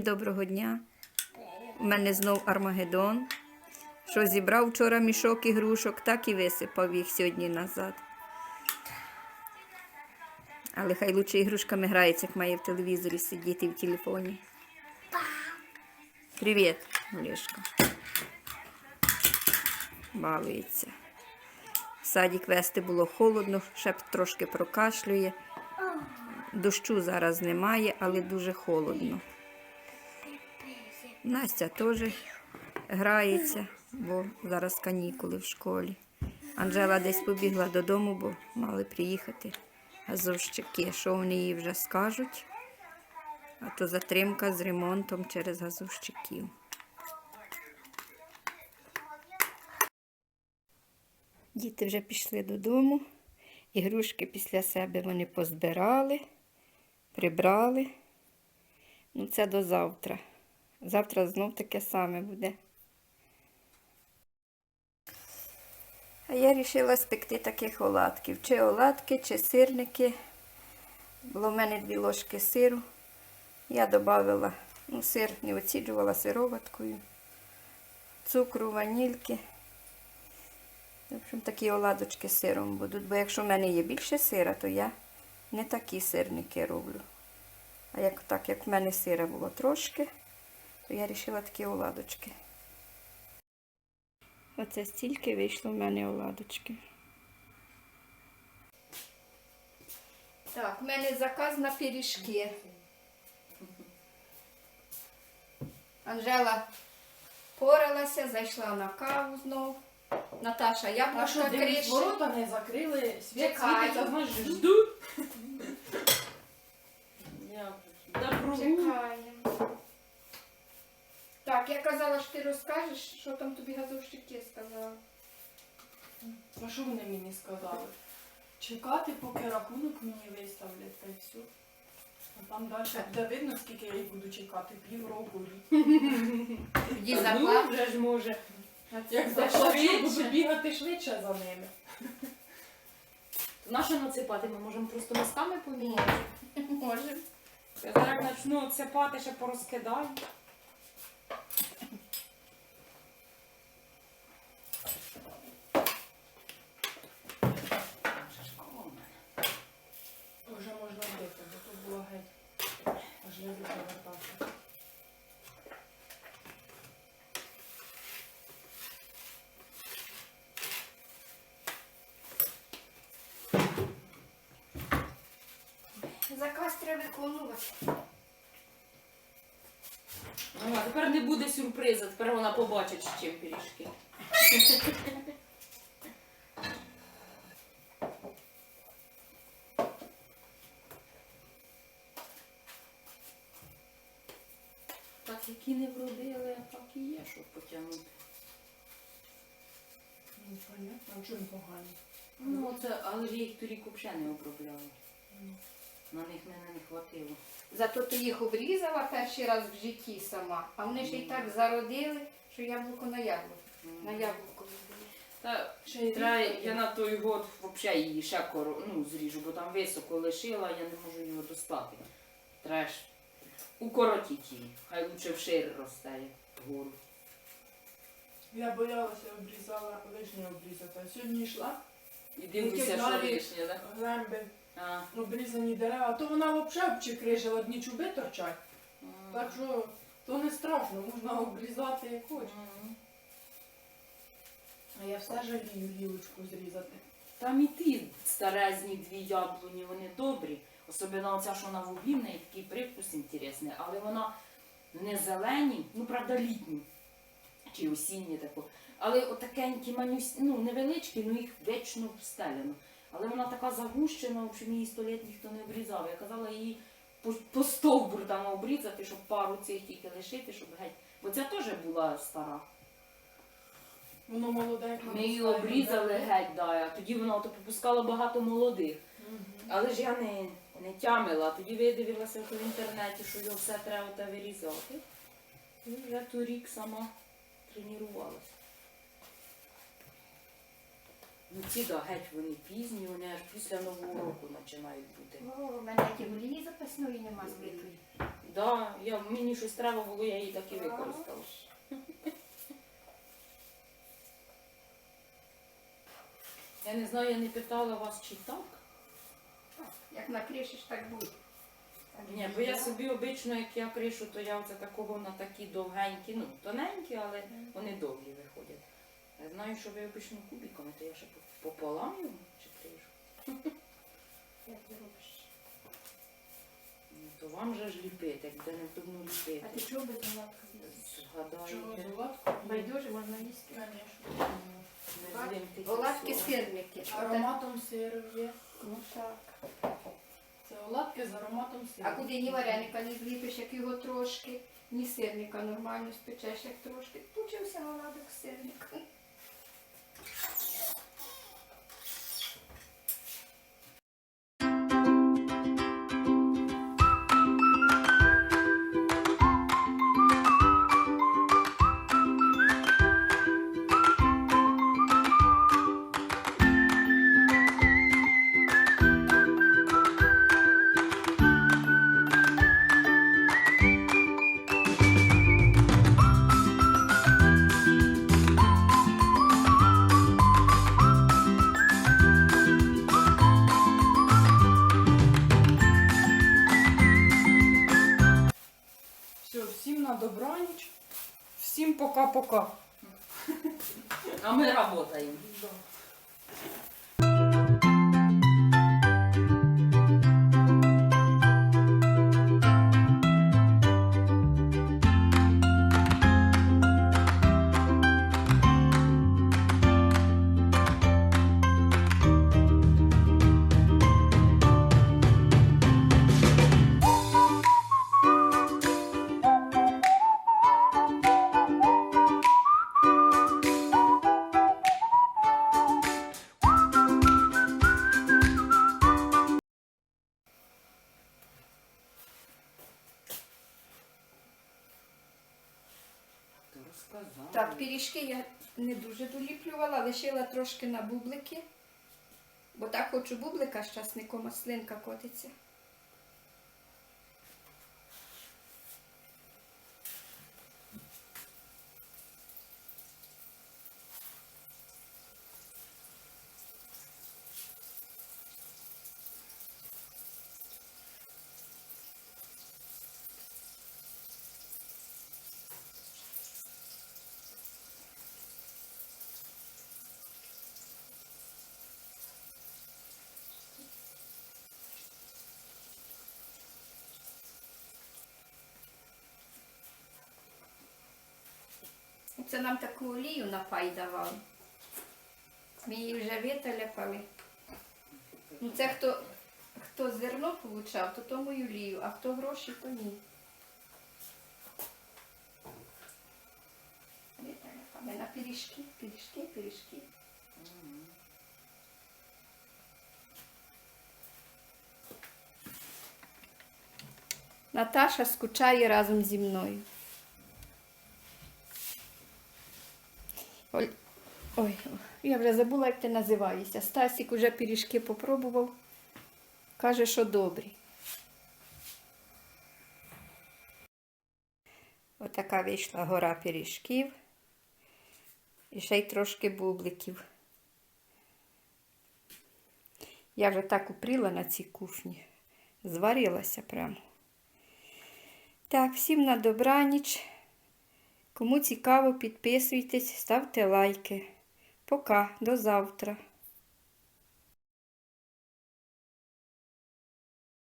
Доброго дня. У мене знов Армагеддон. Що зібрав вчора мішок ігрушок, так і висипав їх сьогодні назад. Але хай лучше ігрушками грається, як має в телевізорі сидіти в телефоні. Привіт, Олешка. Балується. В садик вести було холодно, ще трошки прокашлює. Дощу зараз немає, але дуже холодно. Настя теж грається, бо зараз канікули в школі. Анжела десь побігла додому, бо мали приїхати газовщики. Що вони їй вже скажуть? А то затримка з ремонтом через газовщиків. Діти вже пішли додому. Ігрушки після себе вони позбирали, прибрали. Ну, це до завтра. Завтра знов таке саме буде. А я вирішила спекти таких оладків. Чи оладки, чи сирники. Було в мене дві ложки сиру. Я додавала, ну, сир не оціджувала сироваткою, цукру, ванільки. В общем, такі оладочки з сиром будуть. Бо якщо в мене є більше сира, то я не такі сирники роблю. А як так, як в мене сира було трошки, то я вирішила такі оладочки. Оце стільки вийшло в мене оладочки. Так, в мене заказ на пиріжки. Анжела поралася, зайшла на каву знов. Наташа, А яблучка що, криші. ворота не закрили, світ Чекаю. світиться, знаєш, жду. Я добру. Чекаємо. Так, я казала, що ти розкажеш, що там тобі газовщики сказали. А що вони мені сказали? Чекати, поки рахунок мені виставлять, та й все. А там далі буде видно, скільки я їх буду чекати, півроку. рік. Тоді Ну, вже ж може. Як заплачу, буду бігати швидше за ними. То Нащо насипати? Ми можемо просто мисками поміняти. Може. Я зараз почну отсипати, ще порозкидаю. Вже можна бити, бо тут було геть. Я повертався. Заказ треба виконувати. Ну, а тепер не буде сюрпризу, тепер вона побачить, з чим пиріжки. які не вродили, а так і є, щоб потягнути. Ну, понятно, а чому погані? Ну, це, але ж їх торік взагалі не обробляли. Ну. На них мене не хватило. Зато ти їх обрізала перший раз в житті сама, а вони ж і так зародили, що яблуко на яблуко. На яблуко. Та Ще й Треба, я на той год взагалі її ще коро, ну, зріжу, бо там високо лишила, я не можу його достати. Треба ж укоротити її. Хай лучше вшир росте, вгору. Я боялася, обрізала, лишнє обрізати. А сьогодні йшла, І дивлюся, що лишнє, да? глемби, А, обрізані дерева, а то вона взагалі обчекрижила, одні чуби торчать. Так що то не страшно, можна обрізати як хочеш. Мгм. А я все жалію гілочку зрізати. Там і ті старезні дві яблуні, вони добрі. Особливо оця, що на вуглі, в неї такий привкус інтересний, але вона не зелені, ну правда літні. Чи осінні тако. Але отакенькі манюсь, ну невеличкі, ну їх вечно встелено. Але вона така загущена, в общем, її сто літ ніхто не обрізав. Я казала її по, по стовбур там обрізати, щоб пару цих тільки лишити, щоб геть. Бо ця теж була стара. Воно молоденьке. Ми її обрізали геть, да, а тоді вона ото попускала багато молодих. Мгм. Але ж я не, не тямила, тоді видивилася в інтернеті, що його все треба та вирізати. І вже торік сама тренувалася. Ну ці да, геть вони пізні, вони аж після Нового року починають бути. О, у мене ті олії запасної нема збитої. Да, я, мені щось треба було, я її так і використала. Я не знаю, я не питала вас, чи так. Як накришиш, так буде. Ні, бо я собі обично, як я кришу, то я оце такого на такі довгенькі, ну, тоненькі, але вони довгі виходять. Я знаю, що ви обично кубиками, то я ще пополам його чи кришу. Як ти робиш? Ну, то вам же ж ліпити, де не трудно ліпити. А ти чого без оладка? Чого Згадаєте, золотку? Байдуже можна їсти. Звісно. не Оладки сирники. Ароматом сиру є. Ну так. Це оладки з ароматом сиру. А куди ні вареника не зліпиш, як його трошки, ні сирника нормально спечеш, як трошки. Получився оладок з сирника. Пока-пока. А мы працюємо. Так, пиріжки я не дуже доліплювала, лишила трошки на бублики. Бо так хочу бублика з часником, а слинка котиться. Це нам таку олію на пай давали. Ми її вже виталяпали. Ну це хто, хто зерно получав, то тому й олію, а хто гроші, то ні. Виталяпали на пиріжки, пиріжки, пиріжки. Наташа скучає разом зі мною. Ой, ой, я вже забула, як ти називаєшся. Стасік уже пиріжки попробував. Каже, що добрі. Отака вийшла гора пиріжків. І ще й трошки бубликів. Я вже так упріла на цій кухні. Зварилася прямо. Так, всім на добраніч. Кому цікаво, підписуйтесь, ставте лайки. Пока, до завтра.